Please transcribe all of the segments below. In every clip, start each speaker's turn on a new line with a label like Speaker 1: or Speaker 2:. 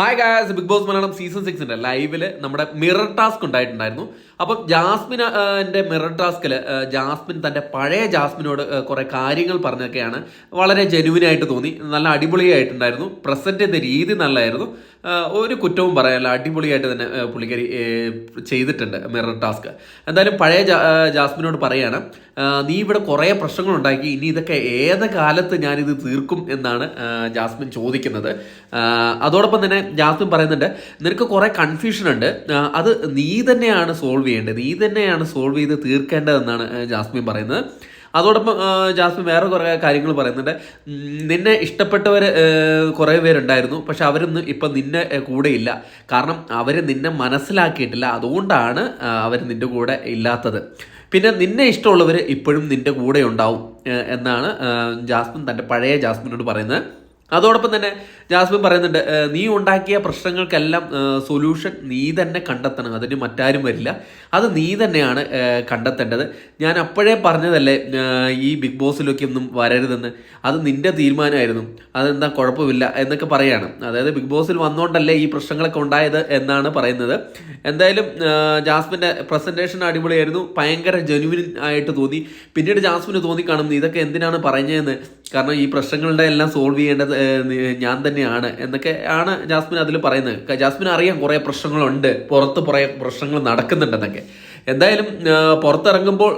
Speaker 1: Hi guys Bigg Boss Malayalam season സിക്സിന്റെ ലൈവിൽ നമ്മുടെ mirror task ഉണ്ടായിട്ടുണ്ടായിരുന്നു. അപ്പം ജാസ്മിൻ എന്റെ മിറർ ടാസ്കിൽ ജാസ്മിൻ തന്റെ പഴയ ജാസ്മിനോട് കുറേ കാര്യങ്ങൾ പറഞ്ഞൊക്കെയാണ് വളരെ ജെനുവിൻ ആയിട്ട് തോന്നി. നല്ല അടിപൊളിയായിട്ടുണ്ടായിരുന്നു. പ്രസന്റ് ചെയ്ത രീതി നല്ലതായിരുന്നു. ഒരു കുറ്റവും പറയാനില്ല. അടിപൊളിയായിട്ട് തന്നെ പുള്ളിക്കരി ചെയ്തിട്ടുണ്ട് മിറർ ടാസ്ക് എന്തായാലും പഴയ ജാസ്മിനോട് പറയാണ് നീ ഇവിടെ കുറേ പ്രശ്നങ്ങൾ ഉണ്ടാക്കി ഇനി ഇതൊക്കെ ഏത് കാലത്ത് ഞാനിത് തീർക്കും? എന്നാണ് ജാസ്മിൻ ചോദിക്കുന്നത്. അതോടൊപ്പം തന്നെ ജാസ്മിൻ പറയുന്നുണ്ട് നിനക്ക് കുറേ കൺഫ്യൂഷൻ ഉണ്ട്. അത് നീ തന്നെയാണ് സോൾവ് ചെയ്യേണ്ടത്. നീ തന്നെയാണ് സോൾവ് ചെയ്ത് തീർക്കേണ്ടതെന്നാണ് ജാസ്മിൻ പറയുന്നത്. അതോടൊപ്പം ജാസ്മിൻ വേറെ കുറേ കാര്യങ്ങൾ പറയുന്നുണ്ട്. നിന്നെ ഇഷ്ടപ്പെട്ടവർ കുറേ പേരുണ്ടായിരുന്നു. പക്ഷെ അവരൊന്നും ഇപ്പം നിന്നെ കൂടെ ഇല്ല. കാരണം അവർ നിന്നെ മനസ്സിലാക്കിയിട്ടില്ല. അതുകൊണ്ടാണ് അവർ നിന്റെ കൂടെ ഇല്ലാത്തത്. പിന്നെ നിന്നെ ഇഷ്ടമുള്ളവർ ഇപ്പോഴും നിന്റെ കൂടെ ഉണ്ടാവും എന്നാണ് ജാസ്മിൻ തന്റെ പഴയ ജാസ്മിനോട് പറയുന്നത്. അതോടൊപ്പം തന്നെ ജാസ്മിൻ പറയുന്നുണ്ട് നീ ഉണ്ടാക്കിയ പ്രശ്നങ്ങൾക്കെല്ലാം സൊല്യൂഷൻ നീ തന്നെ കണ്ടെത്തണം. അതിന് മറ്റാരും വരില്ല. അത് നീ തന്നെയാണ് കണ്ടെത്തേണ്ടത്. ഞാൻ അപ്പോഴേ പറഞ്ഞതല്ലേ ഈ ബിഗ് ബോസിലൊക്കെ ഒന്നും വരരുതെന്ന്? അത് നിന്റെ തീരുമാനമായിരുന്നു. അതെന്താ കുഴപ്പമില്ല എന്നൊക്കെ പറയാണ്. അതായത് ബിഗ് ബോസിൽ വന്നുകൊണ്ടല്ലേ ഈ പ്രശ്നങ്ങളൊക്കെ ഉണ്ടായത് എന്നാണ് പറയുന്നത്. എന്തായാലും ജാസ്മിന്റെ പ്രസന്റേഷൻ അടിപൊളിയായിരുന്നു. ഭയങ്കര ജെനുവിൻ ആയിട്ട് തോന്നി. പിന്നീട് ജാസ്മിന് തോന്നിക്കാണും ഇതൊക്കെ എന്തിനാണ് പറഞ്ഞതെന്ന് കാരണം ഈ പ്രശ്നങ്ങളുടെ എല്ലാം സോൾവ് ചെയ്യേണ്ടത് ഞാൻ തന്നെയാണ് എന്നൊക്കെ ആണ് ജാസ്മിൻ അതിൽ പറയുന്നത്. ജാസ്മിൻ അറിയാം കുറേ പ്രശ്നങ്ങളുണ്ട് പുറത്ത് കുറേ പ്രശ്നങ്ങൾ നടക്കുന്നുണ്ടെന്നൊക്കെ. എന്തായാലും പുറത്തിറങ്ങുമ്പോൾ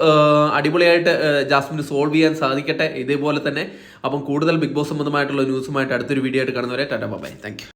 Speaker 1: അടിപൊളിയായിട്ട് ജാസ്മിന് സോൾവ് ചെയ്യാൻ സാധിക്കട്ടെ ഇതേപോലെ തന്നെ. അപ്പം കൂടുതൽ ബിഗ് ബോസ് സംബന്ധമായിട്ടുള്ള ന്യൂസുമായിട്ട് അടുത്തൊരു വീഡിയോ ആയിട്ട് കാണുന്നവരെ ടാറ്റ ബൈ താങ്ക്